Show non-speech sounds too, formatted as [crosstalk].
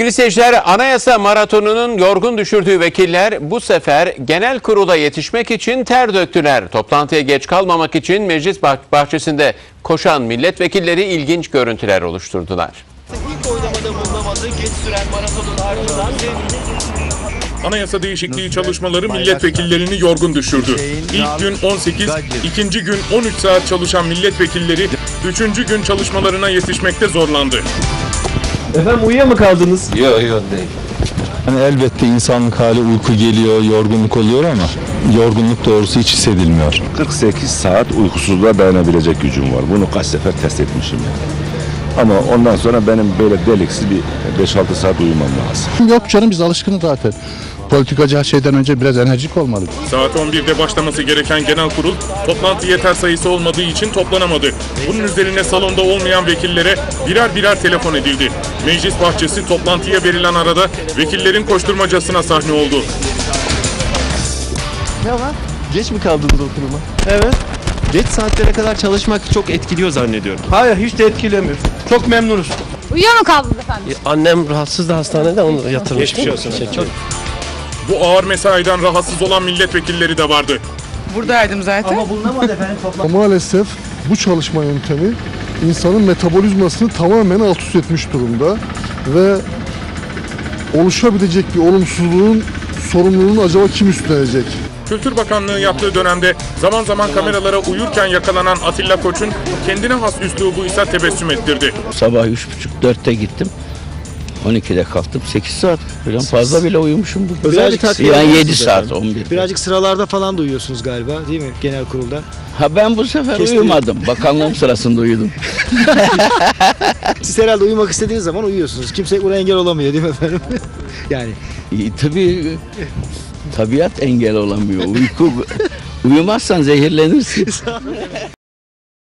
Sevgili seyirciler, Anayasa Maratonu'nun yorgun düşürdüğü vekiller bu sefer genel kurula yetişmek için ter döktüler. Toplantıya geç kalmamak için meclis bah- bahçesinde koşan milletvekilleri ilginç görüntüler oluşturdular. Anayasa değişikliği çalışmaları milletvekillerini yorgun düşürdü. İlk gün 18, ikinci gün 13 saat çalışan milletvekilleri üçüncü gün çalışmalarına yetişmekte zorlandı. Efendim uyuya mı kaldınız? Yok yok değil. Yani elbette insanlık hali uyku geliyor, yorgunluk oluyor ama yorgunluk doğrusu hiç hissedilmiyor. 48 saat uykusuzluğa dayanabilecek gücüm var. Bunu kaç sefer test etmişim yani. Ama ondan sonra benim böyle deliksiz bir 5-6 saat uyumam lazım. Yok canım biz alışkınız zaten. Politikacı her şeyden önce biraz enerjik olmalı. Saat 11'de başlaması gereken genel kurul toplantı yeter sayısı olmadığı için toplanamadı. Bunun üzerine salonda olmayan vekillere birer birer telefon edildi. Meclis bahçesi toplantıya verilen arada vekillerin koşturmacasına sahne oldu. Ne var? Geç mi kaldınız oturuma? Evet. Geç saatlere kadar çalışmak çok etkiliyor zannediyorum. Hayır hiç de etkilemiyor. Çok memnunuz. Uyuyor mu kaldınız efendim? Annem rahatsız da hastanede onu yatırmış. Geçmiş olsun. Çok Bu ağır mesaiden rahatsız olan milletvekilleri de vardı. Buradaydım zaten. Maalesef bu çalışma yöntemi insanın metabolizmasını tamamen alt üst etmiş durumda ve oluşabilecek bir olumsuzluğun sorumluluğunu acaba kim üstlenecek? Kültür Bakanlığı yaptığı dönemde zaman zaman kameralara uyurken yakalanan Atilla Koç'un kendine has üslubu ise tebessüm ettirdi. Sabah üç buçuk dörtte gittim. 12'de kalktım. 8 saat falan fazla bile uyumuşum. bu. Birazcık Yani 7 saat 11. Birazcık sıralarda falan da uyuyorsunuz galiba değil mi genel kurulda? Ha ben bu sefer Kestim. uyumadım. Bakanlığım sırasında uyudum. [laughs] Siz herhalde uyumak istediğiniz zaman uyuyorsunuz. Kimse buna engel olamıyor değil mi efendim? [laughs] yani İyi, tabii tabiat engel olamıyor. Uyku uyumazsan zehirlenirsin. [laughs]